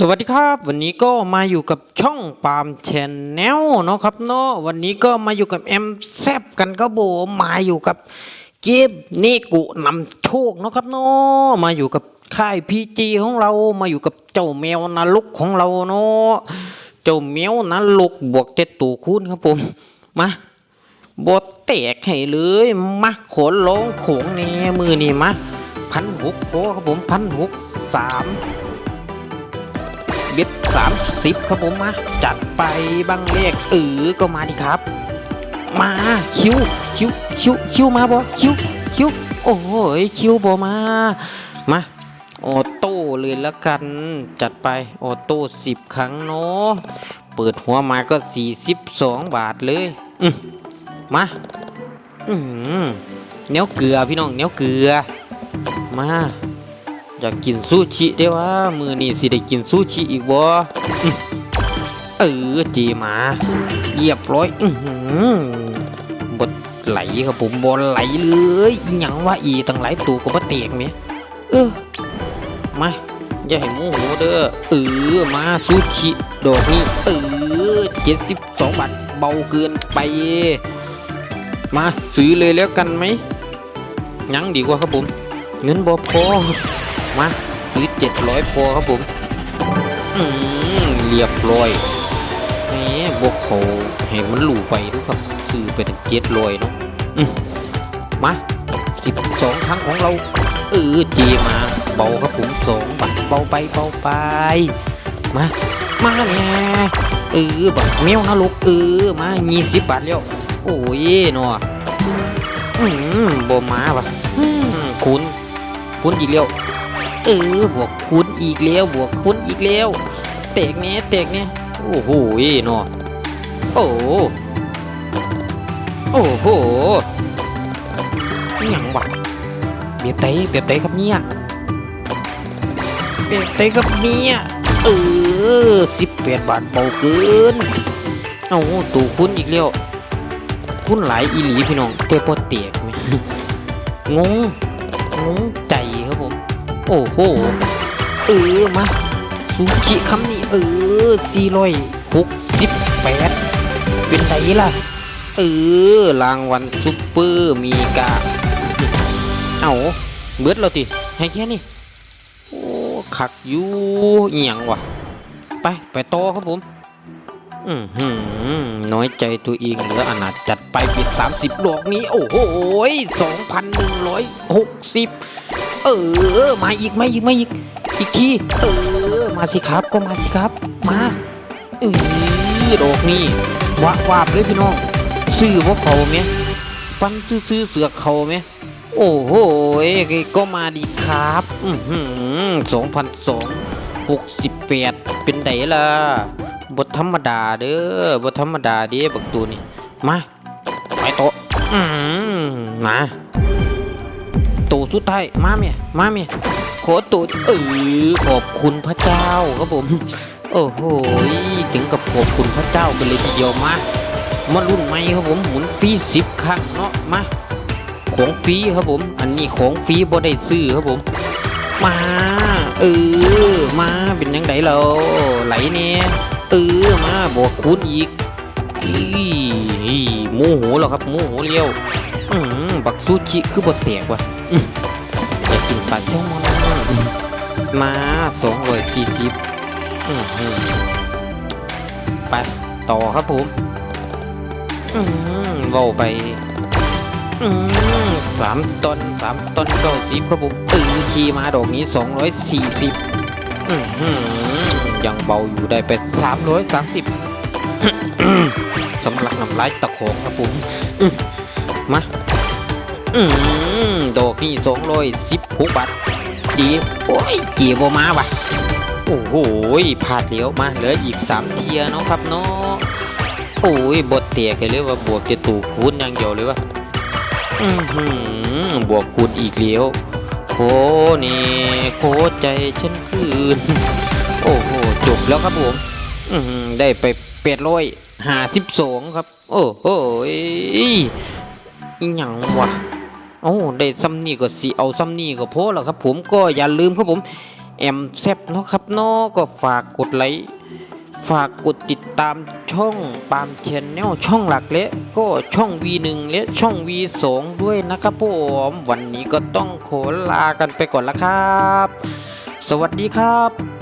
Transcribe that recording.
สวัสดีครับ วันนี้ก็มาอยู่กับช่องปามแชนแนลเนาะครับเนาะวันนี้ก็มาอยู่กับแอมแซบกันครับโบมาอยู่กับเกมเนกุนำโชคเนาะครับเนาะมาอยู่กับค่ายพีจีของเรามาอยู่กับเจ้าแมวนรกของเราเนาะเจ้าแมวนรกบวกเจ็ดตัวคูณครับผมมาบดแตกให้เลยมาขนร้องโขงแน่มือนี่มาพันหกโพครับผมพันหกสาม เบ็ดสามสิบครับผมมาจัดไปบางเลขเออก็มาดิครับ มาคิวคิวคิวคิวมาบอคิวคิวโอ้ยคิวบอมามาออโต้เลยละกัน จัดไปออโต้สิบครั้งเนาะเปิดหัวมาก็สี่สิบสองบาทเลยอืมาอืมเนี้ยเกลือพี่น้องเนี้ยเกลือมา อยากกินซูชิได้ว่ามือนี้สิได้กินซูชิอีกบ่เออจีมาเรียบร้อยอือหือบดไหลครับผมบอลไหลเลยอีหยังว่าอีตั้งหลายตัวก็บ่เตกแหมเออมาอย่าให้โมโหเด้อเออมาซูชิดอกนี้เออ72บสองบาทเบาเกินไป มาซื้อเลยแล้วกันไหมยังดีกว่าครับผม เงินบ่พอ มาซื้อเจ็ดร้อยพอครับผมอืเรียบร้อยแหมบวกเขาให้มันหลูไปทุกครับซื้อไปถึงเจ็ดร้อยเนาะมาสิบสองครั้งของเราเออเจมาเบาครับผมสองบาทเบาไปเบาไปมามาแน่เออบักแมวนรกเออมายี่สิบบาทแล้วโอ้ยเนาะอืมบ่มาปะคุณคูณอีกแล้ว เออบวกคูณอีกแล้วบวกคูณอีกแล้วแตกเนี้ยแตกเนี้ยโอ้โหเนาะโอ้โอ้โหอหย่างวะเบียบไตะเบียบไตะครับเนี่ยเบียบไตะครับเนี่ยเออสิบแปดบาทเบาเกินเอาตู่คูณอีกแล้วคูณหลายอีหลีพี่น้องแต่พอแตกไหมงงงงใจครับผม โอ้โห เออ มาซูชิคำนี้ เออสี่ร้อยหกสิบแปดเป็นไรล่ะ เออ รางวัลซุปเปอร์มีกา เอาเบิดเราติ ให้แค่นี้ โอ้ขักอยู่อหย่างวะไป ไปต่อครับผม อือหือน้อยใจตัวเองเหลืออนาจจัดไปปิด30ดอกนี้ โอ้โห2,160 เออ มาอีกมาอีกมาอีก อีกทีเออ มาสิครับก็มาสิครับ มาเออดอกนี้วะวาบเลยพี่น้อง ซื้อว่าเขาไหมฟันซื้อเสือกเขาไหมโอ้โหก็มาดีครับอือหือสองพันสองหกสิบแปดเป็นไดล่ะบทธรรมดาเด้อบทธรรมดาเด้บักตูนี่ มา ไปโตอืมมา ตูสุดท้ายมาเมียมาเมียขอตูเออขอบคุณพระเจ้าครับผม โอ้โหถึงกับขอบคุณพระเจ้ากันเลยทีเดียวมามารุ่นใหม่ครับผมหมุนฟรีสิบครั้งเนาะมาของฟรีครับผม อันนี้ของฟรีบ่ได้ซื้อครับผม มาเออมาเป็นยังไงเราไหลเนี่ยเออมาบวกคูณอีกอีโมโหแล้วครับโมโหเลี้ยวอืมบักซูชิคือบดแตกว่ะ อืมอยากินปลาแซลมอนมาสองร้อยสี่สิบไปต่อครับผมเว้าไปสามต้นสามต้นเก้าสิบครับผมตื่นขี่มาดอกนี้สองร้อยสี่สิบยังเบาอยู่ได้ไปสามร้อยสามสิบสำหรับน้ำลายตะของครับผมมา อืมดอกนี้สองร้อยสิบหกบาทดีโอ้ยเจีบมาว่ะโอ้โหพลาดเลี้ยวมาเหลืออีกสามเทียเนาะครับเนาะโอ้ยบทเตียกันเลยว่าบวกจะตู่คูณอย่างเดียวเลยว่ะอือหืบวกคูณอีกแล้วโคนี่โคใจฉันคืน โอ้โหจบแล้วครับผม อือหือได้ไปแปดร้อยห้าสิบสองครับ โอ้โหอีหยังวะ โอ้ได้ซ้ำนี่ก็สิเอาซ้ำนี่ก็พอแล้วครับผมก็อย่าลืมครับผมแอมแซบเนาะครับเนาะก็ฝากกดไลค์ฝากกดติดตามช่องปาล์มชนแนลช่องหลักและก็ช่อง V1 และช่อง V2 ด้วยนะครับผมวันนี้ก็ต้องขอลากันไปก่อนละครับ สวัสดีครับ